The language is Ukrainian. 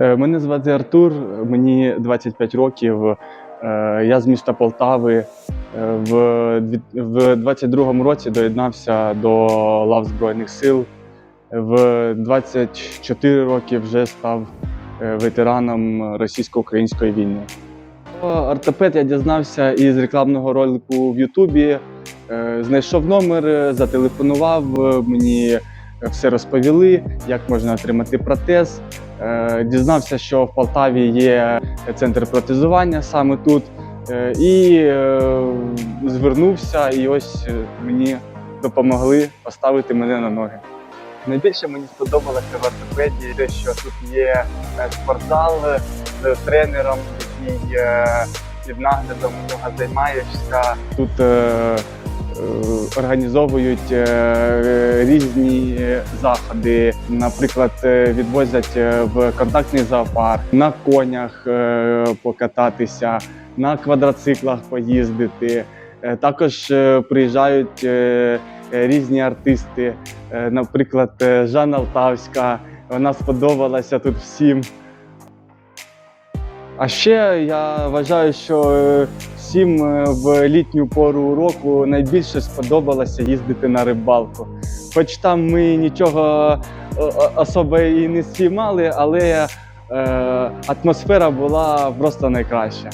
Е, Мене звати Артур, мені 25 років. Е, Я з міста Полтави. Е, В дві- 22-му році доєднався до лав Збройних сил. В 24 роки вже став ветераном російсько-української війни. Ортопед я дізнався із рекламного ролику в Ютубі. Знайшов номер, зателефонував, мені все розповіли, як можна отримати протез. Е, Дізнався, що в Полтаві є центр протезування саме тут. Е, І е, звернувся, і ось мені допомогли поставити мене на ноги. Найбільше мені сподобалося в ортопедії, те, що тут є спортзал з тренером, який під наглядом нього займаєшся. Тут організовують е, різні заходи. Наприклад, е, відвозять е, в контактний зоопарк, на конях е, покататися, на квадроциклах поїздити. Е, Також е, приїжджають е, е, різні артисти, Е, наприклад, е, Жанна Алтавська. Вона сподобалася тут всім. А ще я вважаю, що е, всім е, в літню пору року найбільше сподобалося їздити на рибалку. Хоч там ми нічого е, особо і не знімали, але атмосфера була просто найкраща.